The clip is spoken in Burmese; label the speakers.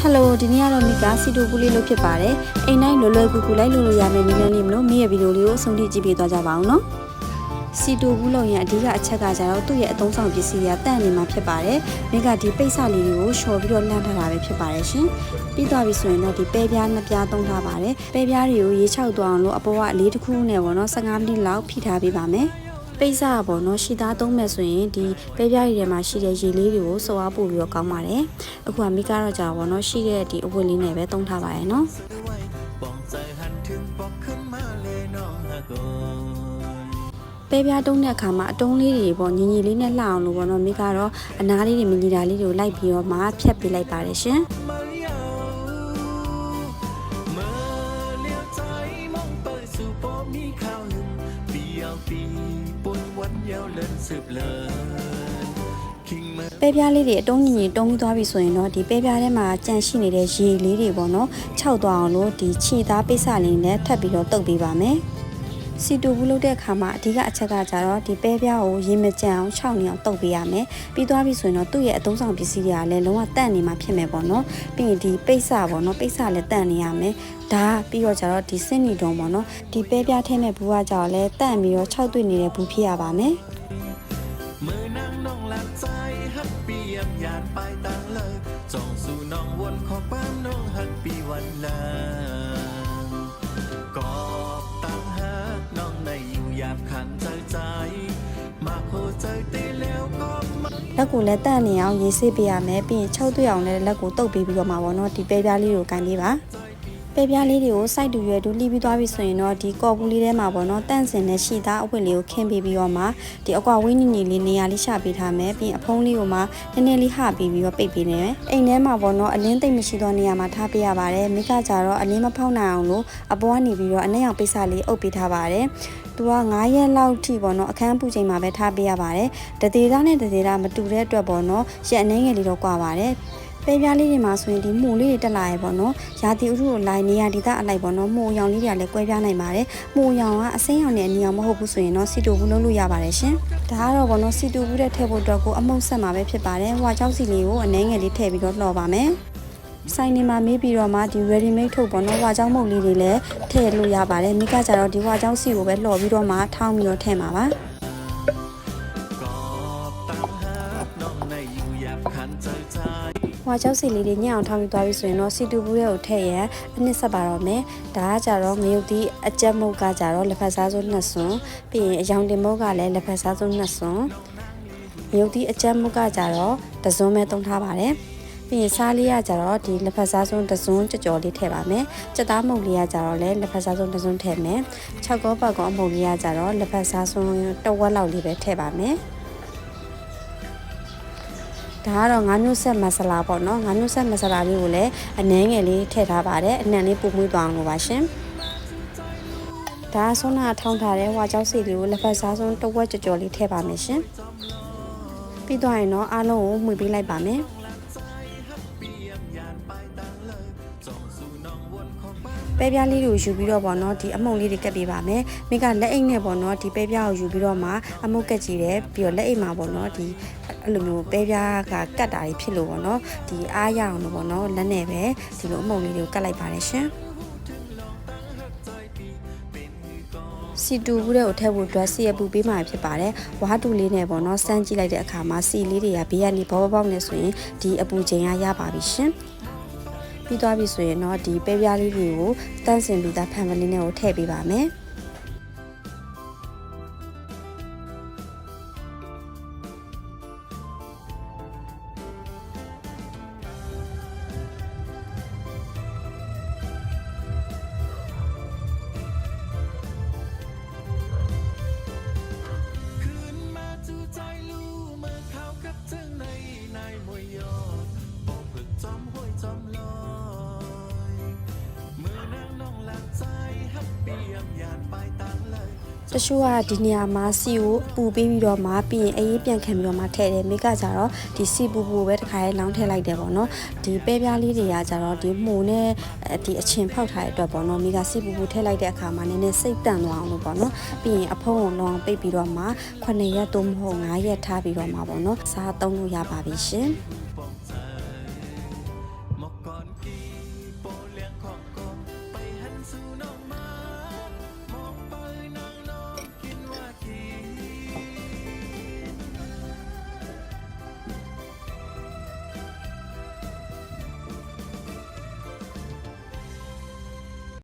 Speaker 1: ဟယ်လိုဒီနေ့ကတော့မိကစီတိုဘူးလေးလုပ်ဖြစ်ပါတယ်အိမ်တိုင်းလွယ်လွယ်ကူကူလိုက်လုပ်လို့ရမယ့်နည်းလမ်းလေးမလို့မိရဲ့ဗီဒီယိုလေးကိုအဆုံးထိကြည့်ပြသွားကြပါအောင်နော်စီတိုဘူးလုပ်ရင်အဓိကအချက်ကကြတော့သူ့ရဲ့အသုံးဆောင်ပစ္စည်းတွေကတန့်နေမှာဖြစ်ပါတယ်မိကဒီပိတ်စလေးတွေကိုလျှော်ပြီးတော့လှမ်းထားတာပဲဖြစ်ပါတယ်ရှင်ပြီးသွားပြီဆိုရင်တော့ဒီပဲပြားနှစ်ပြားသုံးထားပါတယ်ပဲပြားတွေကိုရေချောက်သွားအောင်လို့အပေါ်ကအလေးတစ်ခုနဲ့ပေါ့နော်15မိနစ်လောက်ဖိထားပေးပါမယ် ပိတ်စပေါ့နော်ရှီသားသုံးမယ်ဆိုရင်ဒီပဲပြားရည်ထဲမှာရှိတဲ့ရေလေးတွေကိုစောအားပို့ပြီးတော့ကောင်းပါတယ်အခုကမိကတော့ကြာပေါ့နော်ရှိတဲ့ဒီအဝတ်လေးနဲ့ပဲသုံးထားပါရဲ့နော်ပဲပြားတုံးတဲ့အခါမှာအတုံးလေးတွေပေါ့ညီညီလေးနဲ့လှအောင်လို့ပေါ့နော်မိကတော့အနားလေးတွေမညီတာလေးတွေကိုလိုက်ပြီးတော့မှဖြတ်ပေးလိုက်ပါတယ်ရှင်
Speaker 2: 比要比。
Speaker 1: ပဲပြားလေးတွေအတုံးညီညီတုံးပြီးသွားပြီဆိုရင်တော့ဒီပဲပြားထဲမှာကြန့်ရှိနေတဲ့ရေလေးတွေပေါ့နော်ခြောက်သွားအောင်လို့ဒီခြေသားပိတ်စလေးနဲ့ထပ်ပြီးတော့တုပ်ပေးပါမယ် စီတူဘူးလုပ်တဲ့အခါမှာအဓိကအချက်ကကြတော့ဒီပဲပြားကိုရေမကြံအောင်ခြောက်နေအောင်တုပ်ပေးရမယ်ပြီးသွားပြီဆိုရင်တော့သူ့ရဲ့အသုံးဆောင်ပစ္စည်းတွေကလည်းလုံးဝတန့်နေမှာဖြစ်မယ်ပေါ့နော်ပြီးရင်ဒီပိတ်စပေါ့နော်ပိတ်စလည်းတန့်နေရမယ်ဒါပြီးတော့ကြတော့ဒီစင်နီတုံပေါ့နော်ဒီပဲပြားထဲမဲ့ဘူးကကြတော့လဲတန့်ပြီးတော့ခြောက်တွေ့နေတဲ့ဘူးဖြစ်ရပါမယ်
Speaker 2: เมื่อนางน้องหลักใจฮักปียมยานไปต่างเลยจ้องสู่น้องวนขอบบ้านน้องฮักปีวันลา
Speaker 1: လက်ကိုလည်းတန့်နေအောင်ရေးဆေးပေးရမယ်ပြီးရင်6တွေ့အောင်လည်းလက်ကိုတုပ်ပေးပြီးတော့မှာပေါ့နော်ဒီပဲပြားလေးကိုကန်ပေးပါပဲပြားလေးတွေကိုစိုက်တူရွယ်တူလှီးပြီးသွားပြီဆိုရင်တော့ဒီကော်ဘူးလေးထဲမှာပေါ့နော်တန့်စင်နဲ့ရှီသားအဝတ်လေးကိုခင်းပေးပြီးတော့မှဒီအကွာဝင်းညီညီလေးနေရာလေးရှာပေးထားမယ်ပြီးရင်အဖုံးလေးကိုမှနည်းနည်းလေးဟပေးပြီးတော့ပိတ်ပေးနေမယ်အိမ်ထဲမှာပေါ့နော်အလင်းသိမ့်မရှိသောနေရာမှာထားပေးရပါတယ်မိကကြတော့အလင်းမဖောက်နိုင်အောင်လို့အပေါ်ကနေပြီးတော့အနက်ရောင်ပိတ်စလေးအုပ်ပေးထားပါတယ် သူက9ရက်လောက်ထိပေါ့နော်အခန်းပူချိန်မှာပဲထားပေးရပါတယ်တသေးသားနဲ့တသေးသားမတူတဲ့အတွက်ပေါ့နော်ရက်အနေငယ်လေးတော့ကွာပါတယ်ပဲပြားလေးတွေမှာဆိုရင်ဒီမှုလေးတွေတက်လာရေပေါ့နော်ရာသီဥတုကိုလိုက်နေရဒီသားအလိုက်ပေါ့နော်မှုရောင်လေးတွေကလည်းကွဲပြားနိုင်ပါတယ်မှုရောင်ကအစိမ်းရောင်နဲ့အနီရောင်မဟုတ်ဘူးဆိုရင်တော့စီတူဘူးလုံးလို့ရပါတယ်ရှင်ဒါကတော့ပေါ့နော်စီတူဘူးတဲ့ထည့်ဖို့အတွက်ကိုအမုတ်ဆက်မှာပဲဖြစ်ပါတယ်ဟွာချောက်စီလေးကိုအနေငယ်လေးထည့်ပြီးတော့လှော်ပါမယ် ဆိုင်နေမှာမေးပြီးတော့မှဒီ ready made ထုတ်ပေါ့နော်ဝါချောင်းမုတ်လေးတွေလည်းထည့်လို့ရပါတယ်မိကကြတော့ဒီဝါချောင်းစီကိုပဲလှော်ပြီးတော့မှထောင်းပြီးတော့ထည့်မှာပါဝါချောက်စီလေးတွေညအောင်ထောင်းပြီးသွားပြီဆိုရင်တော့စီတူဘူးရဲ့ကိုထည့်ရအနှစ်ဆက်ပါတော့မယ်ဒါကကြတော့ငရုတ်သီးအကြက်မုတ်ကကြတော့လက်ဖက်စားစုနှစ်စွန်းပြီးရင်အယောင်တင်မုတ်ကလည်းလက်ဖက်စားစုနှစ်စွန်းငရုတ်သီးအကြက်မုတ်ကကြတော့တစွန်းပဲသုံးထားပါတယ် ပြီးရင်စားလေးကကြတော့ဒီလက်ဖက်စားစုံတစ်စွန်းကြော်ကြော်လေးထည့်ပါမယ်။စက်သားမုတ်လေးကကြတော့လည်းလက်ဖက်စားစုံတစ်စွန်းထည့်မယ်။၆ကောပတ်ကောအမုတ်လေးကကြတော့လက်ဖက်စားစုံတစ်ဝက်လောက်လေးပဲထည့်ပါမယ်။ဒါကတော့ငါးမျိုးဆက်မဆလာပေါ့နော်ငါးမျိုးဆက်မဆလာလေးကိုလည်းအနှဲငယ်လေးထည့်ထားပါတယ်အနှံလေးပူမွေးသွားအောင်လို့ပါရှင်ဒါကဆွမ်းနာထောင်းထားတဲ့ဝါကြောက်စီလေးကိုလက်ဖက်စားဆုံးတစ်ဝက်ကြော်ကြော်လေးထည့်ပါမယ်ရှင်ပြီးသွားရင်တော့အားလုံးကိုမှွေပေးလိုက်ပါမယ် ပဲပြားလေးတွေကိုယူပြီးတော့ပေါ့နော်ဒီအမုံလေးတွေကပ်ပေးပါမယ်မိကလက်အိတ်နဲ့ပေါ့နော်ဒီပဲပြားကိုယူပြီးတော့မှအမုတ်ကပ်ကြည့်တယ်ပြီးတော့လက်အိတ်မှာပေါ့နော်ဒီအဲ့လိုမျိုးပဲပြားကကတ်တာတွေဖြစ်လို့ပေါ့နော်ဒီအားရအောင်လို့ပေါ့နော်လက်နဲ့ပဲဒီလိုအမုံလေးတွေကိုကတ်လိုက်ပါတယ်ရှင်စီတူဘူးတဲ့ကိုထည့်ဖို့အတွက်စီရပူပေးမှဖြစ်ပါတယ်ဝါတူလေးနဲ့ပေါ့နော်စမ်းကြည့်လိုက်တဲ့အခါမှာစီလေးတွေကဘေးကနေဘောဘောပေါက်နေဆိုရင်ဒီအပူချိန်ကရပါပြီရှင် ပြီးသွားပြီဆိုရင်တော့ဒီပဲပြားလေးတွေကိုတန့်စင်ပြီးသားဖန်ကလေးနဲ့ကိုထည့်ပေးပါမယ် တချို့ကဒီနေရာမှာစီကိုအပူပေးပြီးတော့မှပြီးရင်အေးပြန်ခံပြီးတော့မှထည့်တယ်မိကကြတော့ဒီစီပူပူပဲတစ်ခါလေးလောင်းထည့်လိုက်တယ်ပေါ့နော်ဒီပဲပြားလေးတွေကကြတော့ဒီမှုနဲ့ဒီအချင်ဖောက်ထားတဲ့အတွက်ပေါ့နော်မိကစီပူပူထည့်လိုက်တဲ့အခါမှာနည်းနည်းစိတ်တန့်သွားအောင်လို့ပေါ့နော်ပြီးရင်အဖုံးကိုလောင်းပိတ်ပြီးတော့မှ9ရက်သို့မဟုတ်9ရက်ထားပြီးတော့မှပေါ့နော်စားသုံးလို့ရပါပြီရှင်